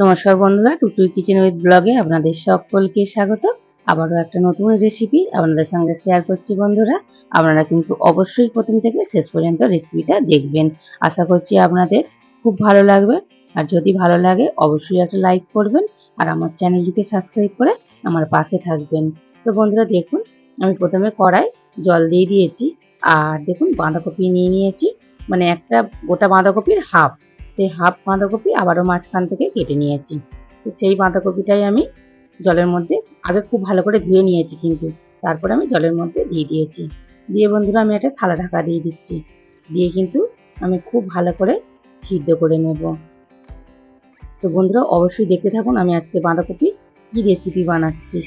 নমস্কার বন্ধুরা টুটুই kitchen with ব্লগে আপনাদের সকলকে স্বাগত। আবারও একটা নতুন রেসিপি আপনাদের সঙ্গে শেয়ার করছি বন্ধুরা। আপনারা কিন্তু অবশ্যই প্রথম থেকে শেষ পর্যন্ত রেসিপিটা দেখবেন। আশা করছি আপনাদের খুব ভালো লাগবে। আর যদি ভালো লাগে, অবশ্যই একটা লাইক করবেন আর আমার চ্যানেলটিকে সাবস্ক্রাইব করে আমার পাশে থাকবেন। তো বন্ধুরা, দেখুন, আমি প্রথমে কড়াই জল দিয়ে দিয়েছি। আর দেখুন, বাঁধাকপি নিয়ে নিয়েছি। মানে একটা গোটা বাঁধাকপির হাফ। সেই হাফ বাঁধাকপি আবারও মাঝখান থেকে কেটে নিয়েছি। তো সেই বাঁধাকপিটাই আমি জলের মধ্যে আগে খুব ভালো করে ধুয়ে নিয়েছি কিন্তু, তারপরে আমি জলের মধ্যে দিয়ে দিয়েছি। দিয়ে বন্ধুরা আমি একটা থালা ঢাকা দিয়ে দিচ্ছি। দিয়ে কিন্তু আমি খুব ভালো করে সিদ্ধ করে নেব। তো বন্ধুরা অবশ্যই দেখতে থাকুন আমি আজকে বাঁধাকপি কী রেসিপি বানাচ্ছি।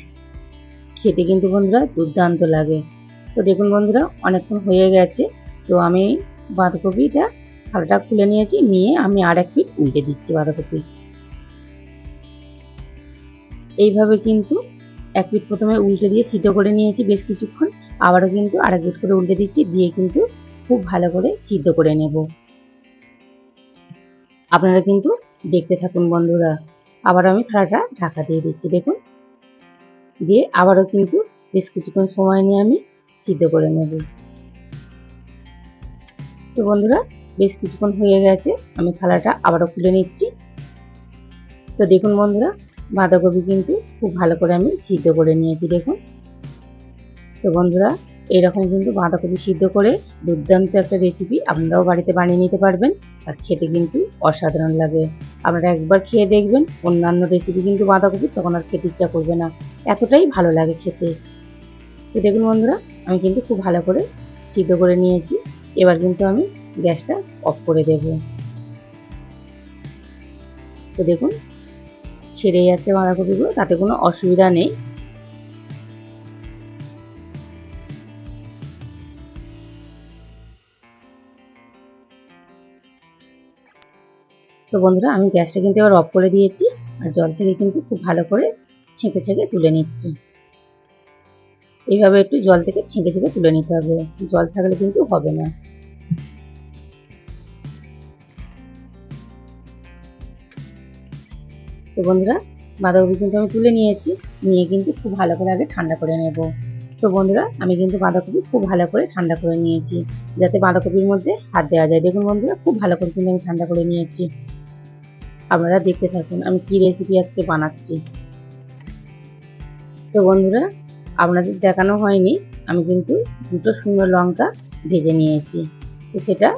খেতে কিন্তু বন্ধুরা দুর্দান্ত লাগে। তো দেখুন বন্ধুরা অনেকক্ষণ হয়ে গেছে। তো আমি বাঁধাকপিটা থালাটা খুলে নিয়েছি, নিয়ে আমি আর এক পিঠ উল্টে দিচ্ছি বাঁধাকপি। এইভাবে কিন্তু এক পিঠ প্রথমে উল্টে দিয়ে সিদ্ধ করে নিয়েছি বেশ কিছুক্ষণ, আবারও কিন্তু আরেক পিঠ করে উল্টে দিচ্ছি, দিয়ে কিন্তু খুব ভালো করে সিদ্ধ করে নেব। আপনারা কিন্তু দেখতে থাকুন বন্ধুরা আবার আমি থালাটা ঢাকা দিয়ে দিচ্ছি, দেখুন। দিয়ে আবারও কিন্তু বেশ কিছুক্ষণ সময় নিয়ে আমি সিদ্ধ করে নেব। তো বন্ধুরা বেশ কিছুক্ষণ হয়ে গেছে, আমি থালাটা আবারও খুলে নিচ্ছি। তো দেখুন বন্ধুরা, বাঁধাকপি কিন্তু খুব ভালো করে আমি সিদ্ধ করে নিয়েছি, দেখুন। তো বন্ধুরা, এরকম কিন্তু বাঁধাকপি সিদ্ধ করে দুর্দান্ত একটা রেসিপি আপনারাও বাড়িতে বানিয়ে নিতে পারবেন, আর খেতে কিন্তু অসাধারণ লাগে। আপনারা একবার খেয়ে দেখবেন, অন্যান্য রেসিপি কিন্তু বাঁধাকপি তখন আর খেতে ইচ্ছা করবে না। এতটাই ভালো লাগে খেতে। তো দেখুন বন্ধুরা, আমি কিন্তু খুব ভালো করে সিদ্ধ করে নিয়েছি। এবার কিন্তু আমি গ্যাসটা অফ করে দেব। তো দেখুন, ছেড়ে যাচ্ছে বাঁধাকপিগুলো, তাতে কোনো অসুবিধা নেই। তো বন্ধুরা, আমি গ্যাসটা কিন্তু এবার অফ করে দিয়েছি, আর জল থেকে কিন্তু খুব ভালো করে ছেঁকে ছেঁকে তুলে নিচ্ছি। এইভাবে একটু জল থেকে ছেঁকে ছেঁকে তুলে নিতে হবে। জল থাকলে কিন্তু হবে না। তো বন্ধুরা, বাঁধাকপি কিন্তু আমি তুলে নিয়েছি। নিয়ে কিন্তু খুব ভালো করে আগে ঠান্ডা করে নেব। তো বন্ধুরা, আমি কিন্তু বাঁধাকপি খুব ভালো করে ঠান্ডা করে নিয়েছি, যাতে বাঁধাকপির মধ্যে হাত দেওয়া যায়। দেখুন বন্ধুরা, খুব ভালো করে কিন্তু আমি ঠান্ডা করে নিয়েছি। আপনারা দেখতে থাকুন, আমি কি রেসিপি আজকে বানাচ্ছি। তো বন্ধুরা, আপনাদের দেখানো হয়নি, আমি কিন্তু দুটো শুকনো লঙ্কা ভেজে নিয়েছি। তো সেটা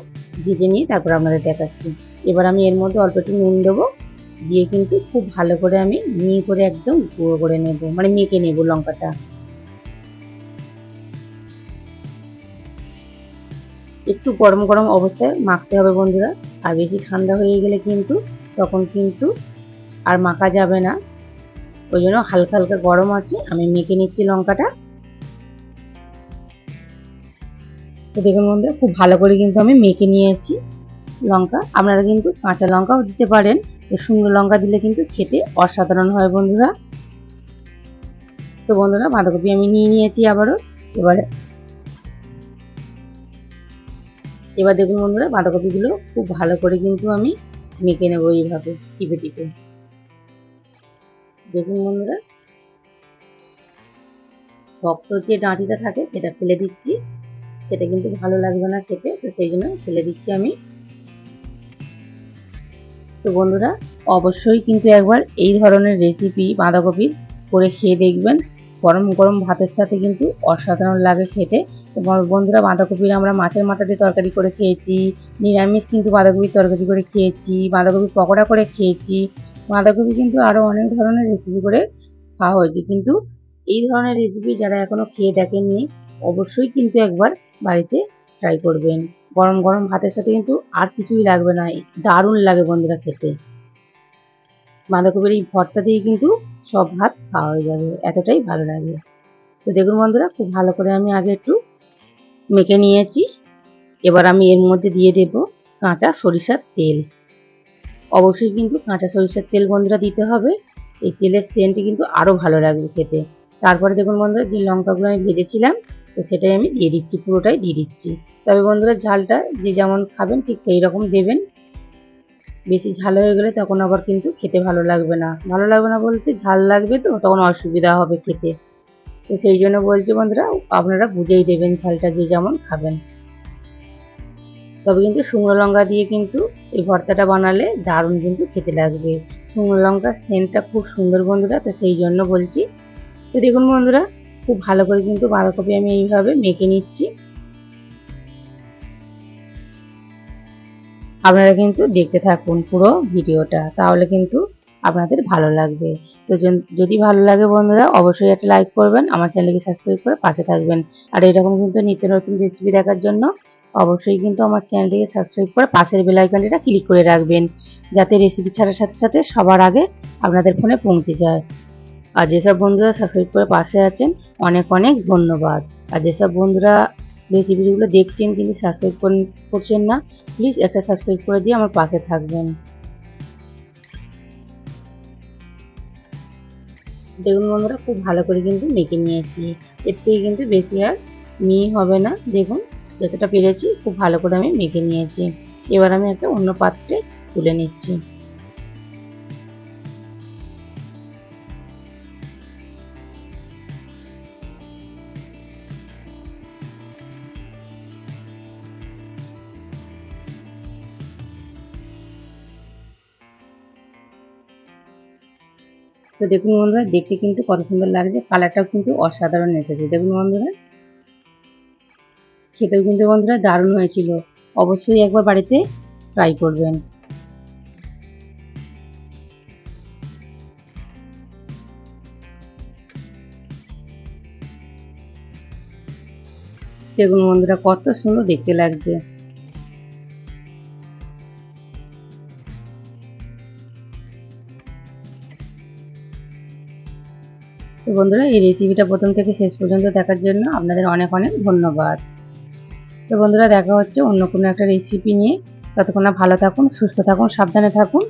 ভেজে নিয়ে তারপর আপনাদের দেখাচ্ছি। এবার আমি এর মধ্যে অল্প একটু নুন দেবো। দিয়ে কিন্তু খুব ভালো করে আমি মিহি করে একদম গুঁড়ো করে নেব মানে মেখে নেব লঙ্কাটা। একটু গরম গরম অবস্থায় মাখতে হবে বন্ধুরা, আর বেশি ঠান্ডা হয়ে গেলে কিন্তু তখন কিন্তু আর মাখা যাবে না। ওই জন্য হালকা হালকা গরম আছে, আমি মেখে নিচ্ছি লঙ্কাটা। তো দেখুন বন্ধুরা, খুব ভালো করে কিন্তু আমি মেখে নিয়েছি লঙ্কা। আপনারা কিন্তু কাঁচা লঙ্কাও দিতে পারেন। শুকনো লঙ্কা দিলে কিন্তু খেতে অসাধারণ হয় বন্ধুরা। তো বন্ধুরা, বাঁধাকপি আমি নিয়ে নিয়েছি আবারও। এবারে এবার দেখুন বন্ধুরা, বাঁধাকপিগুলো খুব ভালো করে কিন্তু আমি মেখে নেব এইভাবে, টিপে টিপে। দেখুন বন্ধুরা, শক্ত যে ডাঁটিটা থাকে সেটা ফেলে দিচ্ছি। সেটা কিন্তু ভালো লাগবে না খেতে, তো সেই জন্য ফেলে দিচ্ছি আমি। তো বন্ধুরা, অবশ্যই কিন্তু একবার এই ধরনের রেসিপি বাঁধাকপির করে খেয়ে দেখবেন। গরম গরম ভাতের সাথে কিন্তু অসাধারণ লাগে খেতে। বন্ধুরা, বাঁধাকপির আমরা মাছের মাথা দিয়ে তরকারি করে খেয়েছি, নিরামিষ কিন্তু বাঁধাকপির তরকারি করে খেয়েছি, বাঁধাকপির পকোড়া করে খেয়েছি। বাঁধাকপি কিন্তু আরও অনেক ধরনের রেসিপি করে খাওয়া হয়েছে। কিন্তু এই ধরনের রেসিপি যারা এখনও খেয়ে দেখেননি, অবশ্যই কিন্তু একবার বাড়িতে ট্রাই করবেন। গরম গরম ভাতের সাথে কিন্তু আর কিছুই লাগবে না। দারুণ লাগে বন্ধুরা খেতে। বাঁধাকপির এই ভর্তা দিয়ে কিন্তু সব ভাত খাওয়া হয়ে যাবে। এতটাই ভালো লাগে। তো দেখুন বন্ধুরা, খুব ভালো করে আমি আগে একটু মেখে নিয়েছি। এবার আমি এর মধ্যে দিয়ে দেব কাঁচা সরিষার তেল। অবশ্যই কিন্তু কাঁচা সরিষার তেল বন্ধুরা দিতে হবে। এই তেলের সেন্টটি কিন্তু আরও ভালো লাগবে খেতে। তারপরে দেখুন বন্ধুরা, যে লঙ্কাগুলো আমি ভেজেছিলাম তো সেটাই আমি দিয়ে দিচ্ছি, পুরোটাই দিয়ে দিচ্ছি। তবে বন্ধুরা ঝালটা যে যেমন খাবেন ঠিক সেই রকম দেবেন। বেশি ঝাল হয়ে গেলে তখন আবার কিন্তু খেতে ভালো লাগবে না। ভালো লাগবে না বলতে ঝাল লাগবে তো, তখন অসুবিধা হবে খেতে। তো সেই জন্য বলছি বন্ধুরা, আপনারা বুঝেই দেবেন ঝালটা যে যেমন খাবেন। তবে কিন্তু শুকনো লঙ্কা দিয়ে কিন্তু এই ভর্তাটা বানালে দারুণ কিন্তু খেতে লাগবে। শুকনো লঙ্কার সেন্টটা খুব সুন্দর বন্ধুরা, তো সেই জন্য বলছি। তো দেখুন বন্ধুরা খুব ভালো করে কিন্তু বাঁধাকপি আমি এইভাবে মেখে নিচ্ছি। আপনারা কিন্তু দেখতে থাকুন পুরো ভিডিওটা, তাহলে কিন্তু আপনাদের ভালো লাগবে। তো যদি ভালো লাগে বন্ধুরা, অবশ্যই একটা লাইক করবেন, আমার চ্যানেলকে সাবস্ক্রাইব করে পাশে থাকবেন। আর এরকম কিন্তু নিত্য নতুন রেসিপি দেখার জন্য অবশ্যই কিন্তু আমার চ্যানেলটিকে সাবস্ক্রাইব করে পাশের বেল আইকনটা ক্লিক করে রাখবেন, যাতে রেসিপি ছাড়ার সাথে সাথে সবার আগে আপনাদের ফোনে পৌঁছে যায়। আর যেসব বন্ধুরা সাবস্ক্রাইব করে পাশে আছেন, অনেক অনেক ধন্যবাদ। আর যেসব বন্ধুরা রেসিপিগুলো দেখছেন কিন্তু সাবস্ক্রাইব করছেন না প্লিজ একটা সাবস্ক্রাইব করে দিয়ে আমার পাশে থাকবেন। দেখুন বন্ধুরা, খুব ভালো করে কিন্তু মেখে নিয়েছি। এর থেকে কিন্তু বেশি আর মিহি হবে না। দেখুন, যতটা পেরেছি, খুব ভালো করে আমি মেখে নিয়েছি। এবার আমি একটা অন্য পাত্রে তুলে নিচ্ছি। তো দেখুন বন্ধুরা, দেখতে কিন্তু কত সুন্দর লাগছে। কালারটাও কিন্তু অসাধারণ এসেছে। দেখুন বন্ধুরা, খেতেও কিন্তু বন্ধুরা দারুণ হয়েছিল। অবশ্যই একবার বাড়িতে ট্রাই করবেন। দেখুন বন্ধুরা, কত সুন্দর দেখতে লাগছে। বন্ধুরা, এই রেসিপিটা প্রথম থেকে শেষ পর্যন্ত দেখার জন্য আপনাদের অনেক অনেক ধন্যবাদ। তো বন্ধুরা, দেখা হচ্ছে অন্য কোনো একটা রেসিপি নিয়ে। ততক্ষণ ভালো থাকুন, সুস্থ থাকুন, সাবধানে থাকুন।